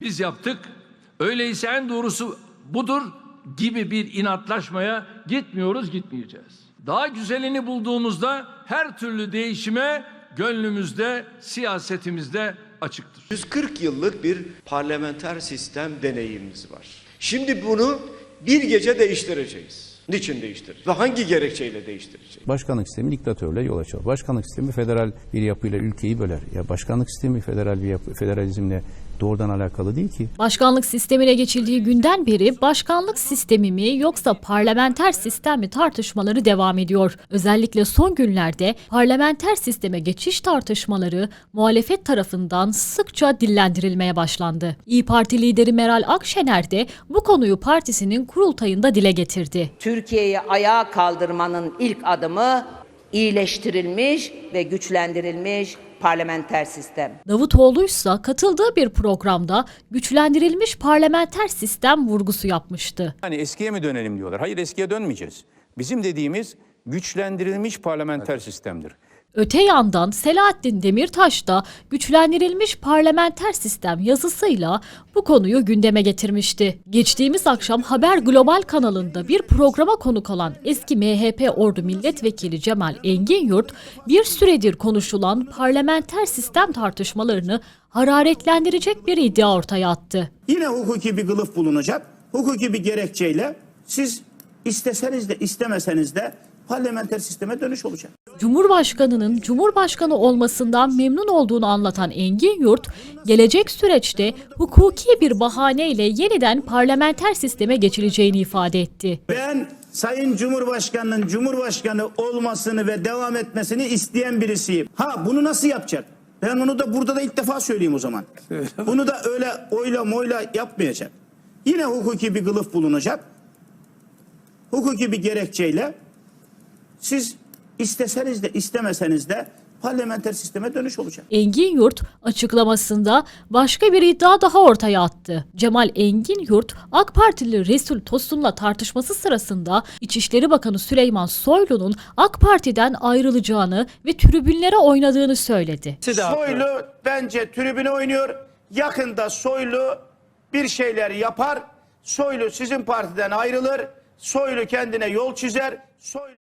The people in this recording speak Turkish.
Biz yaptık. Öyleyse en doğrusu budur gibi bir inatlaşmaya gitmiyoruz, gitmeyeceğiz. Daha güzelini bulduğumuzda her türlü değişime gönlümüzde, siyasetimizde açıktır. 140 yıllık bir parlamenter sistem deneyimimiz var. Şimdi bunu bir gece değiştireceğiz. Niçin değiştireceğiz? Ve hangi gerekçeyle değiştireceğiz? Başkanlık sistemi diktatörle yol açar. Başkanlık sistemi federal bir yapıyla ülkeyi böler. Ya başkanlık sistemi federal bir yapı, federalizmle doğrudan alakalı değil ki. Başkanlık sistemine geçildiği günden beri başkanlık sistemi mi yoksa parlamenter sistem mi tartışmaları devam ediyor. Özellikle son günlerde parlamenter sisteme geçiş tartışmaları muhalefet tarafından sıkça dillendirilmeye başlandı. İyi Parti lideri Meral Akşener de bu konuyu partisinin kurultayında dile getirdi. Türkiye'yi ayağa kaldırmanın ilk adımı iyileştirilmiş ve güçlendirilmiş parlamenter sistem. Davutoğlu ise katıldığı bir programda güçlendirilmiş parlamenter sistem vurgusu yapmıştı. Hani eskiye mi dönelim diyorlar. Hayır eskiye dönmeyeceğiz. Bizim dediğimiz güçlendirilmiş parlamenter sistemdir. Öte yandan Selahattin Demirtaş da güçlendirilmiş parlamenter sistem yazısıyla bu konuyu gündeme getirmişti. Geçtiğimiz akşam Haber Global kanalında bir programa konuk olan eski MHP Ordu Milletvekili Cemal Engin bir süredir konuşulan parlamenter sistem tartışmalarını hararetlendirecek bir iddia ortaya attı. Yine hukuki bir kılıf bulunacak. Hukuki bir gerekçeyle siz isteseniz de istemeseniz de parlamenter sisteme dönüş olacak. Cumhurbaşkanının Cumhurbaşkanı olmasından memnun olduğunu anlatan Engin Yurt, gelecek süreçte hukuki bir bahaneyle yeniden parlamenter sisteme geçileceğini ifade etti. Ben Sayın Cumhurbaşkanı'nın Cumhurbaşkanı olmasını ve devam etmesini isteyen birisiyim. Ha bunu nasıl yapacak? Ben onu da burada da ilk defa söyleyeyim o zaman. Bunu da öyle oyla moyla yapmayacak. Yine hukuki bir kılıf bulunacak. Hukuki bir gerekçeyle siz isteseniz de istemeseniz de parlamenter sisteme dönüş olacak. Engin Yurt açıklamasında başka bir iddia daha ortaya attı. Cemal Engin Yurt, AK Partili Resul Tosun'la tartışması sırasında İçişleri Bakanı Süleyman Soylu'nun AK Parti'den ayrılacağını ve tribünlere oynadığını söyledi. Soylu bence tribüne oynuyor. Yakında Soylu bir şeyler yapar. Soylu sizin partiden ayrılır. Soylu kendine yol çizer. Soylu